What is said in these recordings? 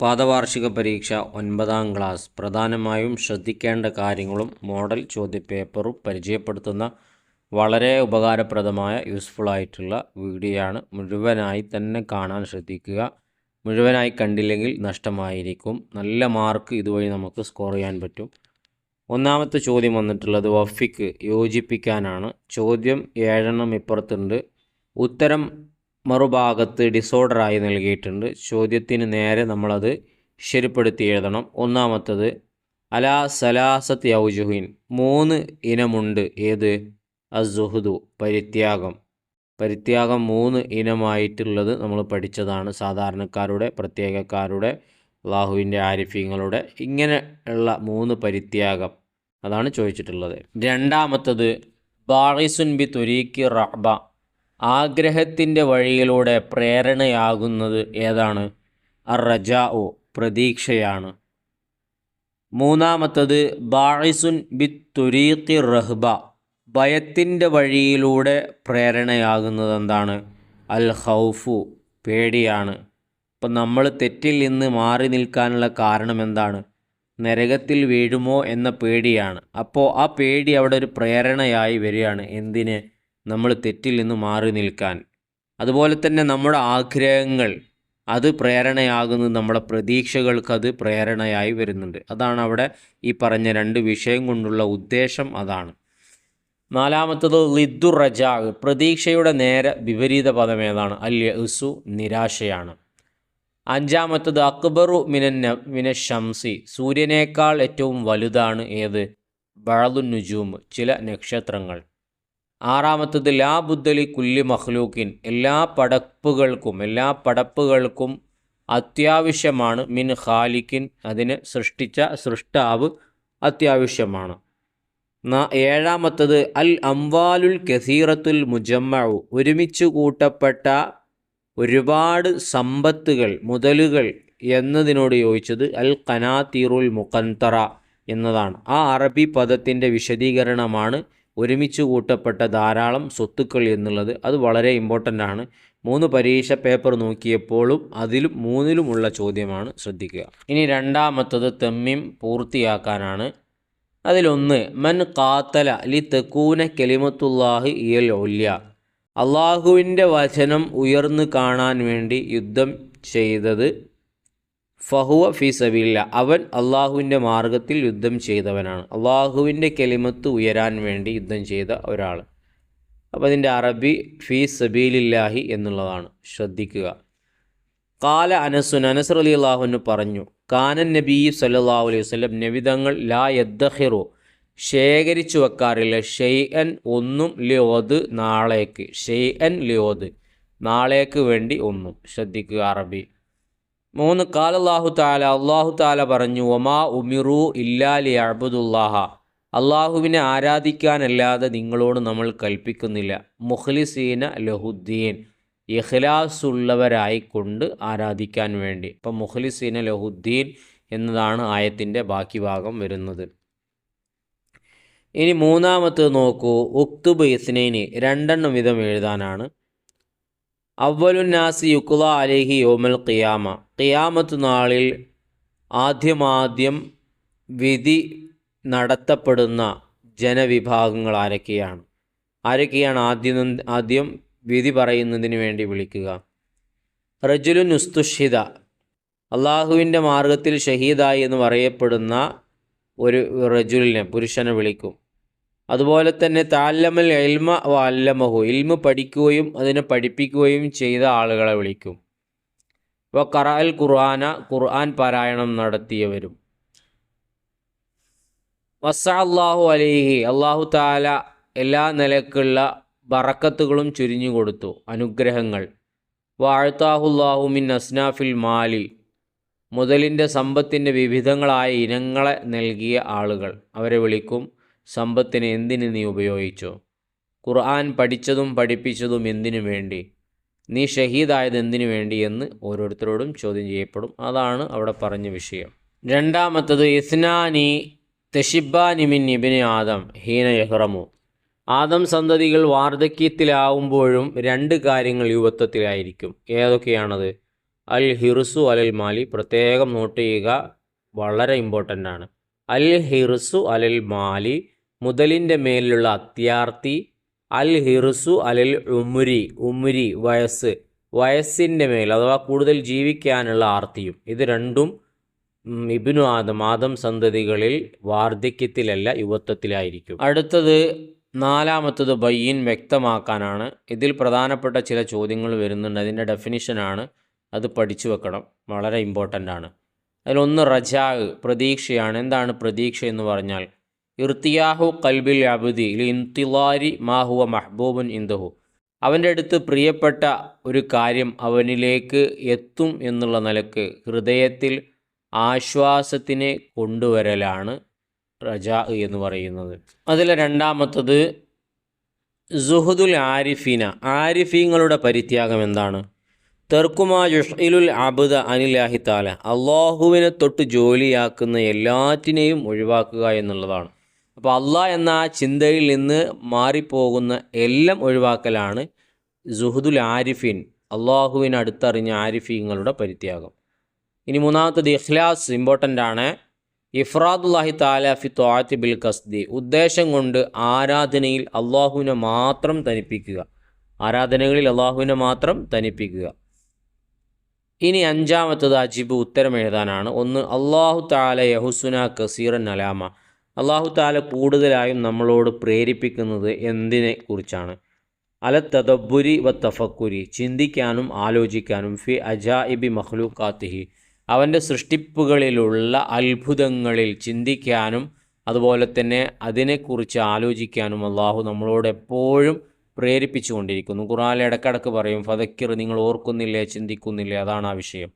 പാദവാർഷിക പരീക്ഷ ഒൻപതാം ക്ലാസ്. പ്രധാനമായും ശ്രദ്ധിക്കേണ്ട കാര്യങ്ങളും മോഡൽ ചോദ്യപേപ്പറും പരിചയപ്പെടുത്തുന്ന വളരെ ഉപകാരപ്രദമായ യൂസ്ഫുൾ ആയിട്ടുള്ള വീഡിയോയാണ് മുഴുവനായി തന്നെ കാണാൻ ശ്രദ്ധിക്കുക. മുഴുവനായി കണ്ടില്ലെങ്കിൽ നഷ്ടമായിരിക്കും. നല്ല മാർക്ക് ഇതുവഴി നമുക്ക് സ്കോർ ചെയ്യാൻ പറ്റും. ഒന്നാമത്തെ ചോദ്യം വന്നിട്ടുള്ളത് വഫിക്ക് യോജിപ്പിക്കാനാണ്. ചോദ്യം ഏഴെണ്ണം ഇപ്പുറത്തുണ്ട്. ഉത്തരം മറുഭാഗത്ത് ഡിസോർഡറായി നൽകിയിട്ടുണ്ട്. ചോദ്യത്തിന് നേരെ നമ്മളത് ശരിപ്പെടുത്തി എഴുതണം. ഒന്നാമത്തത് അലാ സലാസത്ത് യൗജുഹിൻ മൂന്ന് ഇനമുണ്ട്. ഏത്? അസുഹുദു പരിത്യാഗം. പരിത്യാഗം മൂന്ന് ഇനമായിട്ടുള്ളത് നമ്മൾ പഠിച്ചതാണ്. സാധാരണക്കാരുടെ പ്രത്യേകക്കാരുടെ അള്ളാഹുവിന്റെ ആരിഫ്യങ്ങളുടെ ഇങ്ങനെ ഉള്ള മൂന്ന് പരിത്യാഗം അതാണ് ചോദിച്ചിട്ടുള്ളത്. രണ്ടാമത്തത് ബാറിസുൻ ബി തുരീക്ക് റഹബ ആഗ്രഹത്തിന്റെ വഴിയിലൂടെ പ്രേരണയാകുന്നത് ഏതാണ്? അർ റജാ ഒ പ്രതീക്ഷയാണ്. മൂന്നാമത്തത് ബാഴിസുൻ ബി തുരീഖി റഹ്ബ ഭയത്തിന്റെ വഴിയിലൂടെ പ്രേരണയാകുന്നത് എന്താണ്? അൽ ഹൗഫു പേടിയാണ്. അപ്പം നമ്മൾ തെറ്റിൽ നിന്ന് മാറി നിൽക്കാനുള്ള കാരണം എന്താണ്? നരകത്തിൽ വീഴുമോ എന്ന പേടിയാണ്. അപ്പോൾ ആ പേടി അവിടെ ഒരു പ്രേരണയായി വരികയാണ്. എന്തിന്? നമ്മൾ തെറ്റിൽ നിന്ന് മാറി നിൽക്കാൻ. അതുപോലെ തന്നെ നമ്മുടെ ആഗ്രഹങ്ങൾ അത് പ്രേരണയാകുന്നത് നമ്മുടെ പ്രതീക്ഷകൾക്കത് പ്രേരണയായി വരുന്നുണ്ട്. അതാണ് അവിടെ ഈ പറഞ്ഞ രണ്ട് വിഷയം കൊണ്ടുള്ള ഉദ്ദേശം അതാണ്. നാലാമത്തത് ലിദ്ദു റജാഗ് പ്രതീക്ഷയുടെ നേരെ വിപരീത പദം ഏതാണ്? അൽ യസു നിരാശയാണ്. അഞ്ചാമത്തത് അക്ബറു മിനന്ന മിന ഷംസി സൂര്യനേക്കാൾ ഏറ്റവും വലുതാണ് ഏത്? ബഴലു നുജൂം ചില നക്ഷത്രങ്ങൾ. ആറാമത്തത് ലാ ബുദ്ധലി കുല്ലി മഹ്ലൂക്കിൻ എല്ലാ പടപ്പുകൾക്കും എല്ലാ പടപ്പുകൾക്കും അത്യാവശ്യമാണ്. മിൻ ഖാലിക്കിൻ അതിനെ സൃഷ്ടിച്ച സൃഷ്ടാവ് അത്യാവശ്യമാണ്. ഏഴാമത്തത് അൽ അംവാലുൽ കസീറത്തുൽ മുജമ്മു ഒരുമിച്ച് കൂട്ടപ്പെട്ട ഒരുപാട് സമ്പത്തുകൾ മുതലുകൾ എന്നതിനോട് യോജിച്ചത് അൽ കനാത്തീറുൽ മുഖന്തറ എന്നതാണ്. ആ അറബി പദത്തിന്റെ വിശദീകരണമാണ് ഒരുമിച്ച് കൂട്ടപ്പെട്ട ധാരാളം സ്വത്തുക്കൾ എന്നുള്ളത് അത് വളരെ ഇമ്പോർട്ടന്റ് ആണ്. മൂന്ന് പരീക്ഷ പേപ്പർ നോക്കിയപ്പോഴും അതിലും മൂന്നിലുമുള്ള ചോദ്യമാണ് ശ്രദ്ധിക്കുക. ഇനി രണ്ടാമത്തത് തെമ്മിം പൂർത്തിയാക്കാനാണ്. അതിലൊന്ന് മൻ കാത്തല ലി തെക്കൂന കെലിമത്തുല്ലാഹി ഇയൽ ഒല്യ. അള്ളാഹുവിന്റെ വചനം ഉയർന്നു കാണാൻ വേണ്ടി യുദ്ധം ചെയ്തത് ഫഹുവ ഫി സബീല അവൻ അള്ളാഹുവിന്റെ മാർഗത്തിൽ യുദ്ധം ചെയ്തവനാണ്. അള്ളാഹുവിന്റെ കെലിമത്ത് ഉയരാൻ വേണ്ടി യുദ്ധം ചെയ്ത ഒരാൾ അപ്പോൾ അതിന്റെ അറബി ഫി സബീലില്ലാഹി എന്നുള്ളതാണ്. ശ്രദ്ധിക്കുക. കാല അനസുൻ അനസർ അലി അള്ളാഹുന് പറഞ്ഞു കാനൻ നബി സല്ലാഹു അലൈഹി വസ്ലം നബിതങ്ങൾ ലാ യദ്ദഹിറു ശേഖരിച്ചു വെക്കാറില്ല. ഷെയ്അൻ ഒന്നും ലിയോത് നാളേക്ക് ഷെയ്അൻ ലിയോത് നാളേക്ക് വേണ്ടി ഒന്നും. ശ്രദ്ധിക്കുക അറബി. മൂന്ന് കാലല്ലാഹു താല അള്ളാഹു താല പറഞ്ഞു ഒമാ ഉമിറു ഇല്ലാലി അബുദുല്ലാഹ അള്ളാഹുവിനെ ആരാധിക്കാനല്ലാതെ നിങ്ങളോട് നമ്മൾ കൽപ്പിക്കുന്നില്ല. മുഖ്ലിസീന ലഹുദ്ദീൻ ഇഖ്ലാസ് ഉള്ളവരായിക്കൊണ്ട് ആരാധിക്കാൻ വേണ്ടി. ഇപ്പം മുഖ്ലിസീന ലഹുദ്ദീൻ എന്നതാണ് ആയത്തിന്റെ ബാക്കി ഭാഗം വരുന്നത്. ഇനി മൂന്നാമത്തത് നോക്കൂ ഉക്തുബ് ഇസ്നൈനി രണ്ടെണ്ണം വിധം എഴുതാനാണ്. അവലുന്നാസി യുക്കുല അലേഹി യോമൽ ഖിയാമ. ഖിയാമത്ത് നാളിൽ ആദ്യമാദ്യം വിധി നടത്തപ്പെടുന്ന ജനവിഭാഗങ്ങൾ ആരൊക്കെയാണ്? ആരൊക്കെയാണ് ആദ്യം ആദ്യം വിധി പറയുന്നതിന് വേണ്ടി വിളിക്കുക? റജുലു നുസ്തുഷിത അള്ളാഹുവിന്റെ മാർഗത്തിൽ ഷഹീദായി എന്ന് പറയപ്പെടുന്ന ഒരു റജുലിനെ പുരുഷനെ വിളിക്കും. അതുപോലെ തന്നെ താല്ലമൽ എൽമ വാല്ലമഹു. ഇൽമ പഠിക്കുകയും അതിനെ പഠിപ്പിക്കുകയും ചെയ്ത ആളുകളെ വിളിക്കും. അപ്പോൾ ഖറാൽ ഖുർആന ഖുർആൻ പാരായണം നടത്തിയവരും. വസ അള്ളാഹു അലിഹി അള്ളാഹു താല എല്ലാ നിലക്കുള്ള ബറക്കത്തുകളും ചുരിഞ്ഞു കൊടുത്തു അനുഗ്രഹങ്ങൾ. വാഴ്ത്താഹുല്ലാഹു മിൻ അസ്നാഫിൽ മാലി മുതലിന്റെ സമ്പത്തിന്റെ വിവിധങ്ങളായ ഇനങ്ങളെ നൽകിയ ആളുകൾ. അവരെ വിളിക്കും സമ്പത്തിനെ എന്തിന് നീ ഉപയോഗിച്ചു? ഖുർആൻ പഠിച്ചതും പഠിപ്പിച്ചതും എന്തിനു വേണ്ടി? നീ ഷഹീദായത് എന്തിനു വേണ്ടി എന്ന് ഓരോരുത്തരോടും ചോദ്യം ചെയ്യപ്പെടും. അതാണ് അവിടെ പറഞ്ഞ വിഷയം. രണ്ടാമത്തത് ഇസ്നാനി തെഷിബാനിമിൻ ഇബിന് ആദം ഹീന യഹ്റമു. ആദം സന്തതികൾ വാർദ്ധക്യത്തിലാവുമ്പോഴും രണ്ട് കാര്യങ്ങൾ യുവത്വത്തിലായിരിക്കും. ഏതൊക്കെയാണത്? അൽ ഹിർസു അലൽ മാലി. പ്രത്യേകം നോട്ട് ചെയ്യുക വളരെ ഇമ്പോർട്ടന്റ് ആണ്. അൽ ഹിർസു അലൽ മാലി മുതലിന്റെ മേലുള്ള അത്യാർത്തി അൽ ഹിർസു അലൽ ഉമുരി ഉമുരി വയസ്സ് വയസ്സിന്റെ മേൽ അഥവാ കൂടുതൽ ജീവിക്കാനുള്ള ആർത്തിയും. ഇത് രണ്ടും ഇബിനു ആദം ആദം സന്തതികളിൽ വാർദ്ധക്യത്തിലല്ല യുവത്വത്തിലായിരിക്കും. അടുത്തത് നാലാമത്തത് ബയ്യൻ വ്യക്തമാക്കാനാണ്. ഇതിൽ പ്രധാനപ്പെട്ട ചില ചോദ്യങ്ങൾ വരുന്നുണ്ട്. അതിന്റെ ഡെഫിനിഷനാണ് അത് പഠിച്ചു വെക്കണം. വളരെ ഇമ്പോർട്ടന്റ് ആണ്. അതിലൊന്ന് റജാ പ്രതീക്ഷയാണ്. എന്താണ് പ്രതീക്ഷ എന്ന് പറഞ്ഞാൽ ഇർത്തിയാഹു കൽബിൽ അബുദി ഇൻതിലാരി മാഹുവ മഹ്ബൂബൻ ഇന്ദഹു. അവന്റെ അടുത്ത് പ്രിയപ്പെട്ട ഒരു കാര്യം അവനിലേക്ക് എത്തും എന്നുള്ള നിലയ്ക്ക് ഹൃദയത്തിൽ ആശ്വാസത്തിനെ കൊണ്ടുവരലാണ് റജാ എന്ന് പറയുന്നത്. അതിൽ രണ്ടാമത്തത് സുഹുദുൽ ആരിഫീന. ആരിഫീങ്ങളുടെ പരിത്യാഗം എന്താണ്? തെർക്കുമാ യുഷ്ഇലുൽ അബുദ അനിലാഹിത്താല അള്ളാഹുവിനെ തൊട്ട് ജോലിയാക്കുന്ന എല്ലാറ്റിനെയും ഒഴിവാക്കുക എന്നുള്ളതാണ്. അപ്പോൾ അള്ളാഹ് എന്ന ആ ചിന്തയിൽ നിന്ന് മാറിപ്പോകുന്ന എല്ലാം ഒഴിവാക്കലാണ് സുഹുദുൽ ആരിഫീൻ അള്ളാഹുവിനെ അടുത്തറിഞ്ഞ ആരിഫീങ്ങളുടെ പരിത്യാഗം. ഇനി മൂന്നാമത്തത് ഇഖ്ലാസ് ഇമ്പോർട്ടന്റ് ആണ്. ഇഫ്രാദുല്ലാഹി താല ഫി ബിൽ കസ്ദി ഉദ്ദേശം കൊണ്ട് ആരാധനയിൽ അള്ളാഹുവിനെ മാത്രം തനിപ്പിക്കുക. ആരാധനകളിൽ അള്ളാഹുവിനെ മാത്രം തനിപ്പിക്കുക. ഇനി അഞ്ചാമത്തത് അജിബ് ഉത്തരം എഴുതാനാണ്. ഒന്ന് അള്ളാഹു താല യഹുസുന കസീറൻ അലാമ അള്ളാഹു താല കൂടുതലായും നമ്മളോട് പ്രേരിപ്പിക്കുന്നത് എന്തിനെ കുറിച്ചാണ്? അല തദബുരി വ തഫക്കുരി ചിന്തിക്കാനും ആലോചിക്കാനും ഫി അജാഇബി മഹ്ലൂക്കാത്തിഹി അവന്റെ സൃഷ്ടിപ്പുകളിലുള്ള അത്ഭുതങ്ങളിൽ ചിന്തിക്കാനും അതുപോലെ തന്നെ അതിനെക്കുറിച്ച് ആലോചിക്കാനും അള്ളാഹു നമ്മളോട് എപ്പോഴും പ്രേരിപ്പിച്ചുകൊണ്ടിരിക്കുന്നു. ഖുറാനിൽ ഇടക്കിടക്ക് പറയും ഫതക്കിർ നിങ്ങൾ ഓർക്കുന്നില്ലേ ചിന്തിക്കുന്നില്ലേ? അതാണ് ആ വിഷയം.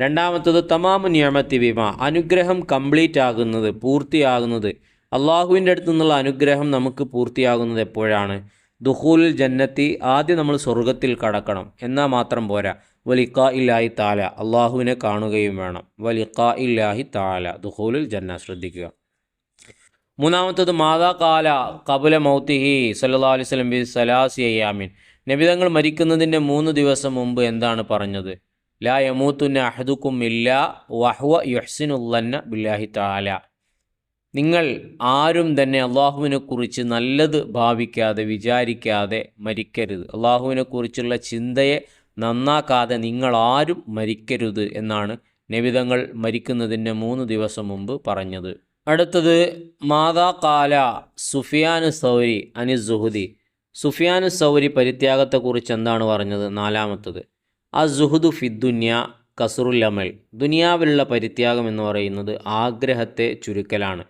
രണ്ടാമത്തത് തമാമു നിയമത്തി വിമ അനുഗ്രഹം കംപ്ലീറ്റ് ആകുന്നത് പൂർത്തിയാകുന്നത്. അള്ളാഹുവിന്റെ അടുത്തു നിന്നുള്ള അനുഗ്രഹം നമുക്ക് പൂർത്തിയാകുന്നത് എപ്പോഴാണ്? ദുഹൂൽ ജന്നത്തി ആദ്യം നമ്മൾ സ്വർഗത്തിൽ കടക്കണം. എന്നാൽ മാത്രം പോരാ. വലിക്ക ഇല്ലാഹി താല അള്ളാഹുവിനെ കാണുകയും വേണം. വലിക്ക ഇല്ലാഹി താല ദുഹൂലുൽ ജന്ന ശ്രദ്ധിക്കുക. മൂന്നാമത്തത് മാതാ കാല കബുല മൗത്തിഹി സല്ലാ അലൈഹി ബി സലാസി അയ്യാമിൻ. നബിതങ്ങൾ മരിക്കുന്നതിന്റെ മൂന്ന് ദിവസം മുമ്പ് എന്താണ് പറഞ്ഞത്? ലാ യുഹ്സിനുല്ലന്ന ബില്ലാഹി താല നിങ്ങൾ ആരും തന്നെ അള്ളാഹുവിനെ കുറിച്ച് നല്ലത് ഭാവിക്കാതെ വിചാരിക്കാതെ മരിക്കരുത്. അള്ളാഹുവിനെ കുറിച്ചുള്ള ചിന്തയെ നന്നാക്കാതെ നിങ്ങൾ ആരും മരിക്കരുത് എന്നാണ് നബിതങ്ങൾ മരിക്കുന്നതിന് മൂന്ന് ദിവസം മുമ്പ് പറഞ്ഞത്. അടുത്തത് മാതാ കാല സുഫിയാനു സൗരി അനി സുഹുദി. സുഫിയാനു സൗരി പരിത്യാഗത്തെക്കുറിച്ച് എന്താണ് പറഞ്ഞത്? നാലാമത്തത് ആ സുഹുദു ഫിദ്ദുന്യ കസുറുൽ അമൽ. ദുനിയാവിലുള്ള പരിത്യാഗം എന്ന് പറയുന്നത് ആഗ്രഹത്തെ ചുരുക്കലാണ്.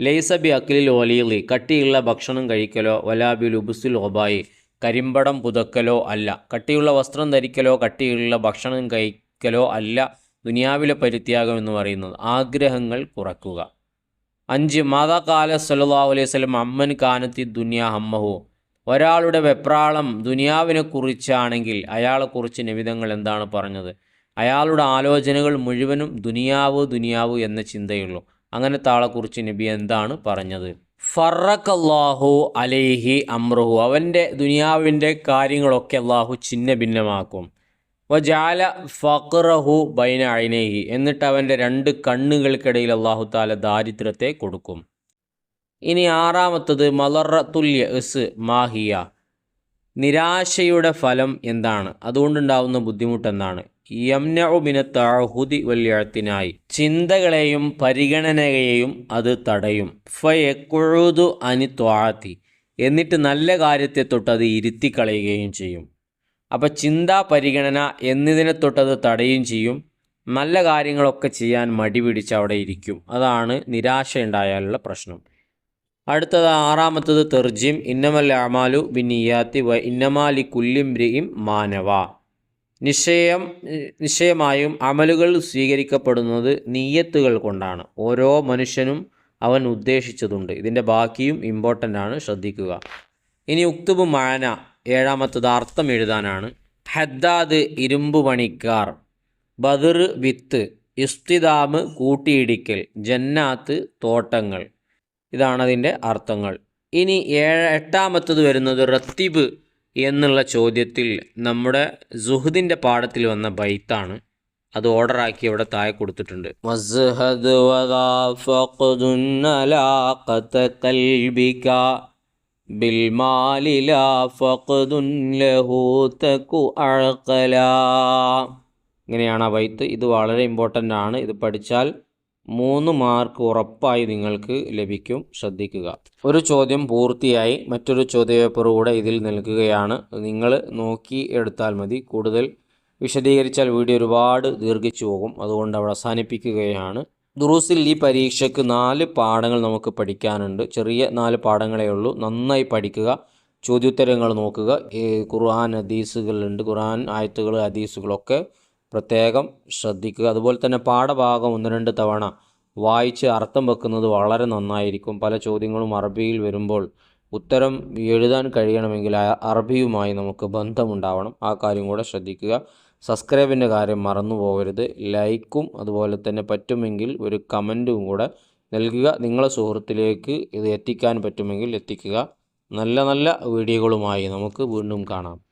ലൈസബി അക്കിലിൽ ഒലീലി കട്ടിയുള്ള ഭക്ഷണം കഴിക്കലോ വലാബി ലുബുസുൽ ഒബായി കരിമ്പടം പുതക്കലോ അല്ല. കട്ടിയുള്ള വസ്ത്രം ധരിക്കലോ കട്ടിയുള്ള ഭക്ഷണം കഴിക്കലോ അല്ല ദുനിയാവിലെ പരിത്യാഗം എന്ന് പറയുന്നത്. ആഗ്രഹങ്ങൾ കുറക്കുക. അഞ്ച് മാതാ കാല സല്ലാ അലൈഹി സ്വലം അമ്മൻ കാനത്തി ദുനിയ അമ്മഹു ഒരാളുടെ വെപ്രാളം ദുനിയാവിനെ കുറിച്ചാണെങ്കിൽ അയാളെക്കുറിച്ച് നിമിതങ്ങൾ എന്താണ് പറഞ്ഞത്? അയാളുടെ ആലോചനകൾ മുഴുവനും ദുനിയാവ് ദുനിയാവ് എന്ന ചിന്തയുള്ളൂ. അങ്ങനത്തെ ആളെക്കുറിച്ച് നബി എന്താണ് പറഞ്ഞത്? ഫറക്കല്ലാഹു അലേഹി അമ്രുഹു അവന്റെ ദുനിയാവിന്റെ കാര്യങ്ങളൊക്കെ അള്ളാഹു ചിന്ന ഭിന്നമാക്കും വജാല ഫഖറഹു ബൈന അയിനേഹി. എന്നിട്ട് അവന്റെ രണ്ട് കണ്ണുകൾക്കിടയിൽ അള്ളാഹു താല ദാരിദ്ര്യത്തെ കൊടുക്കും. ഇനി ആറാമത്തത് മലറത്തുൽ എസ് മാഹിയ. നിരാശയുടെ ഫലം എന്താണ്? അതുകൊണ്ടുണ്ടാവുന്ന ബുദ്ധിമുട്ട് എന്താണ്? യംനഉബിന താഹുദി വല്യത്തിനായി ചിന്തകളെയും പരിഗണനയെയും അത് തടയും. ഫയക്കുഴുതു അനി ത്വാത്തി എന്നിട്ട് നല്ല കാര്യത്തെ തൊട്ട് അത് ഇരുത്തിക്കളയുകയും ചെയ്യും. അപ്പോൾ ചിന്താ പരിഗണന എന്നതിനെ തൊട്ടത് തടയുകയും ചെയ്യും. നല്ല കാര്യങ്ങളൊക്കെ ചെയ്യാൻ മടി പിടിച്ച് അവിടെ ഇരിക്കും. അതാണ് നിരാശ ഉണ്ടായാലുള്ള പ്രശ്നം. അടുത്തത് ആറാമത്തത് തെർജിം ഇന്നമൽ അമാലു ബിന്നിയാത്തി വ ഇന്നമാലി കുല്ലിംബ്രിയും മാനവ. നിശ്ചയം നിശ്ചയമായും അമലുകൾ സ്വീകരിക്കപ്പെടുന്നത് നീയത്തുകൾ കൊണ്ടാണ്. ഓരോ മനുഷ്യനും അവൻ ഉദ്ദേശിച്ചതുണ്ട്. ഇതിന്റെ ബാക്കിയും ഇമ്പോർട്ടന്റ് ആണ് ശ്രദ്ധിക്കുക. ഇനി ഉക്തുബ് മാന ഏഴാമത്തത് അർത്ഥം എഴുതാനാണ്. ഹദ്ദാദ് ഇരുമ്പ് പണിക്കാർ ബദർ വിത്ത് ഇസ്തിദാമ് കൂട്ടിയിടിക്കൽ ജന്നാത്ത് തോട്ടങ്ങൾ. ഇതാണ് അതിന്റെ അർത്ഥങ്ങൾ. ഇനി ഏഴ് എട്ടാമത്തത് വരുന്നത് റത്തിബ് എന്നുള്ള ചോദ്യത്തിൽ നമ്മുടെ സുഹദിന്റെ പാഠത്തിൽ വന്ന ബൈത്താണ്. അത് ഓർഡറാക്കി ഇവിടെ താഴെ കൊടുത്തിട്ടുണ്ട്. ഇങ്ങനെയാണ് ആ വൈത്ത് ഇത് വളരെ ഇമ്പോർട്ടന്റ് ആണ്. ഇത് പഠിച്ചാൽ മൂന്ന് മാർക്ക് ഉറപ്പായി നിങ്ങൾക്ക് ലഭിക്കും. ശ്രദ്ധിക്കുക. ഒരു ചോദ്യം പൂർത്തിയായി മറ്റൊരു ചോദ്യപേപ്പർ കൂടെ ഇതിൽ നൽകുകയാണ് നിങ്ങൾ നോക്കി എടുത്താൽ മതി. കൂടുതൽ വിശദീകരിച്ചാൽ വീഡിയോ ഒരുപാട് ദീർഘിച്ചു പോകും. അതുകൊണ്ട് അവിടെ അവസാനിപ്പിക്കുകയാണ്. ദുറൂസിൽ ഈ പരീക്ഷയ്ക്ക് നാല് പാഠങ്ങൾ നമുക്ക് പഠിക്കാനുണ്ട്. ചെറിയ നാല് പാഠങ്ങളേ ഉള്ളൂ. നന്നായി പഠിക്കുക. ചോദ്യോത്തരങ്ങൾ നോക്കുക. ഖുർആൻ ഹദീസുകളുണ്ട് ഖുർആൻ ആയത്തുകൾ ഹദീസുകളൊക്കെ പ്രത്യേകം ശ്രദ്ധിക്കുക. അതുപോലെ തന്നെ പാഠഭാഗം ഒന്ന് രണ്ട് തവണ വായിച്ച് അർത്ഥം വെക്കുന്നത് വളരെ നന്നായിരിക്കും. പല ചോദ്യങ്ങളും അറബിയിൽ വരുമ്പോൾ ഉത്തരം എഴുതാൻ കഴിയണമെങ്കിൽ അറബിയുമായി നമുക്ക് ബന്ധമുണ്ടാവണം. ആ കാര്യം കൂടെ ശ്രദ്ധിക്കുക. സബ്സ്ക്രൈബിന്റെ കാര്യം മറന്നു പോകരുത്. ലൈക്കും അതുപോലെ തന്നെ പറ്റുമെങ്കിൽ ഒരു കമന്റും കൂടെ നൽകുക. നിങ്ങളെ സുഹൃത്തിലേക്ക് ഇത് എത്തിക്കാൻ പറ്റുമെങ്കിൽ എത്തിക്കുക. നല്ല നല്ല വീഡിയോകളുമായി നമുക്ക് വീണ്ടും കാണാം.